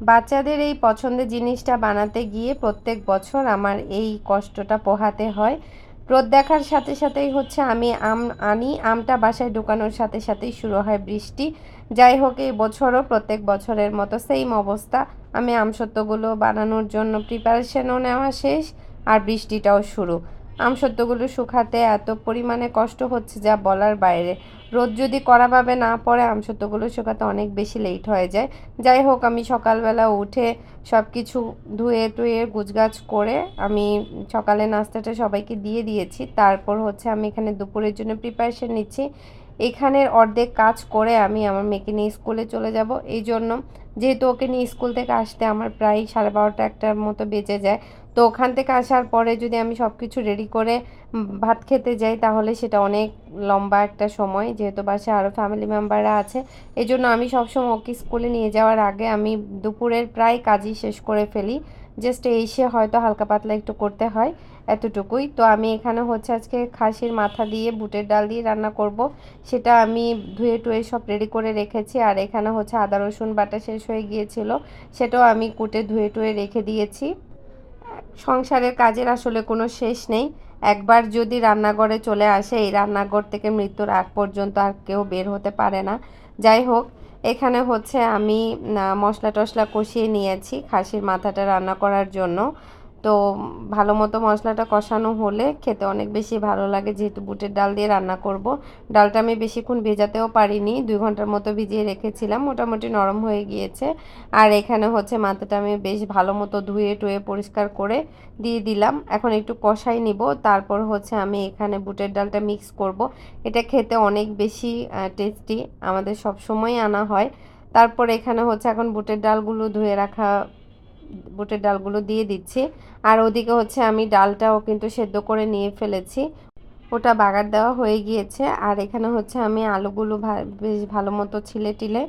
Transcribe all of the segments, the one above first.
বাচ্চাদের এই পছন্দের জিনিসটা বানাতে গিয়ে প্রত্যেক বছর আমার এই কষ্টটা পোহাতে হয়। রোদ দেখার সাথে সাথেই হচ্ছে আমি আম আনি, আমটা বাসায় ঢুকানোর সাথে সাথেই শুরু হয় বৃষ্টি। যাই হোক, এই বছরও প্রত্যেক বছরের মতো সেম অবস্থা। আমি আমসত্ত্বগুলো বানানোর জন্য প্রিপারেশনও নেওয়া শেষ, আর বৃষ্টিটাও শুরু। আমসত্ত্বগুলো শুকাতে এত পরিমাণে কষ্ট হচ্ছে যা বলার বাইরে। রোদ যদি কড়াভাবে না পড়ে আমসত্ত্বগুলো শুকাতে অনেক বেশি লেট হয়ে যায়। যাই হোক, আমি সকালবেলা উঠে সব কিছু ধুয়ে টুয়ে গুছগাছ করে আমি সকালে নাস্তাটা সবাইকে দিয়ে দিয়েছি। তারপর হচ্ছে আমি এখানে দুপুরের জন্য প্রিপারেশন নিচ্ছি। এখানের অর্ধেক কাজ করে আমি আমার মেয়েকে নিয়ে স্কুলে চলে যাব। এই জন্য যেহেতু ওকে নিয়ে স্কুল থেকে আসতে আমার প্রায় সাড়ে বারোটা একটার মতো বেজে যায়। তো ওখান থেকে আসার পরে যদি আমি সব কিছু রেডি করে ভাত খেতে যাই, তাহলে সেটা অনেক লম্বা একটা সময়। যেহেতু বাসায় আরও ফ্যামিলি মেম্বাররা আছে এই জন্য আমি সবসময় ওকে স্কুলে নিয়ে যাওয়ার আগে আমি দুপুরের প্রায় কাজই শেষ করে ফেলি। জাস্ট এসে হয়তো হালকা পাতলা একটু করতে হয় এতটুকুই। তো আমি এখানে হচ্ছে আজকে খাসির মাথা দিয়ে বুটের ডাল দিয়ে রান্না করব। সেটা আমি ধুয়ে টুয়ে সব রেডি করে রেখেছি। আর এখানে হচ্ছে আদা, রসুন বাটা শেষ হয়ে গিয়েছিল। সেটাও আমি কুটে ধুয়ে টুয়ে রেখে দিয়েছি। সংসারের কাজের আসলে কোনো শেষ নেই। একবার যদি রান্নাঘরে চলে আসে, এই রান্নাঘর থেকে মৃত্যুর আগ পর্যন্ত আর কেউ বের হতে পারে না। যাই হোক এখানে হচ্ছে আমি মশলা টশলা কষিয়ে নিয়েছি খাসির মাথাটা রান্না করার জন্য। তো ভালো মতো মশলাটা কষানো হলে খেতে অনেক বেশি ভালো লাগে। যেহেতু বুটের ডাল দিয়ে রান্না করব, ডালটা আমি বেশিক্ষণ ভেজাতেও পারিনি, দুই ঘণ্টার মতো ভিজিয়ে রেখেছিলাম, মোটামুটি নরম হয়ে গিয়েছে। আর এখানে হচ্ছে মাথাটা আমি বেশ ভালো মতো ধুয়ে টুয়ে পরিষ্কার করে দিয়ে দিলাম। এখন একটু কষাই নিব, তারপর হচ্ছে আমি এখানে বুটের ডালটা মিক্স করব। এটা খেতে অনেক বেশি টেস্টি আমাদের সব সময় আনা হয়। তারপর এখানে হচ্ছে এখন বুটের ডালগুলো ধুয়ে রাখা বুটের ডালগুলো দিয়ে দিচ্ছি। আর ওদিকে হচ্ছে আমি ডালটাও কিন্তু সেদ্ধ করে নিয়ে ফেলেছি। ওটা বাগার দেওয়া হয়ে গিয়েছে। আর এখানে হচ্ছে আমি আলুগুলো বেশ ভালো মতো ছিলে টিলে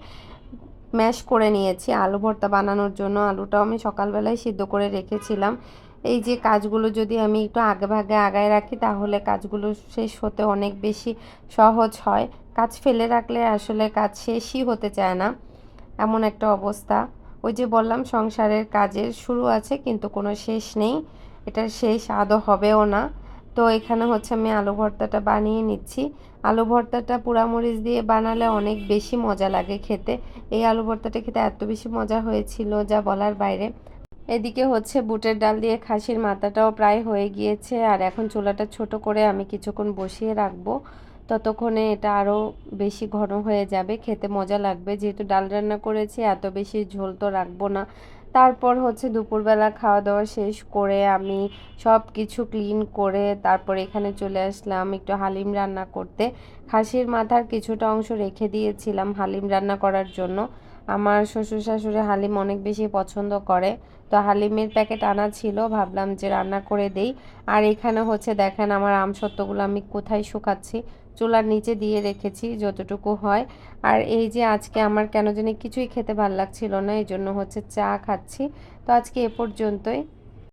ম্যাশ করে নিয়েছি আলু ভর্তা বানানোর জন্য। আলুটাও আমি সকালবেলায় সিদ্ধ করে রেখেছিলাম। এই যে কাজগুলো যদি আমি একটু আগে ভাগে আগায় রাখি, তাহলে কাজগুলো শেষ হতে অনেক বেশি সহজ হয়। কাজ ফেলে রাখলে আসলে কাজ শেষই হতে চায় না। এমন একটা অবস্থা। ওই যে বললাম, সংসারের কাজের শুরু আছে, কিন্তু কোনো শেষ নেই। এটার শেষ আদৌ হবেও না। তো এখানে হচ্ছে আমি আলু ভর্তাটা বানিয়ে নিচ্ছি। আলু ভর্তাটা পোড়ামরিচ দিয়ে বানালে অনেক বেশি মজা লাগে খেতে। এই আলু ভর্তাটা খেতে এত বেশি মজা হয়েছিল যা বলার বাইরে। এদিকে হচ্ছে বুটের ডাল দিয়ে খাসির মাথাটাও প্রায় হয়ে গিয়েছে, আর এখন চুলাটা ছোট করে আমি কিছুক্ষণ বসিয়ে রাখব। ততক্ষণে এটা আরও বেশি ঘন হয়ে যাবে, খেতে মজা লাগবে। যেহেতু ডাল রান্না করেছি, এত বেশি ঝোল তো রাখব না। তারপর হচ্ছে দুপুরবেলা খাওয়া দাওয়া শেষ করে আমি সব কিছু ক্লিন করে তারপর এখানে চলে আসলাম একটু হালিম রান্না করতে। খাসির মাথার কিছুটা অংশ রেখে দিয়েছিলাম হালিম রান্না করার জন্য। আমার শ্বশুর শাশুড়ি হালিম অনেক বেশি পছন্দ করে। তো হালিমের প্যাকেট আনা ছিল, ভাবলাম যে রান্না করে দেই। আর এখানে হচ্ছে দেখেন আমার আমসত্ত্বগুলো আমি কোথায় শুকাচ্ছি। চুলার নিচে দিয়ে রেখেছি যতটুকু হয়। আর এই যে আজকে আমার কেন জানি কিছুই খেতে ভালো লাগছিল না এই জন্য হচ্ছে চা খাচ্ছি। তো আজকে এ পর্যন্তই।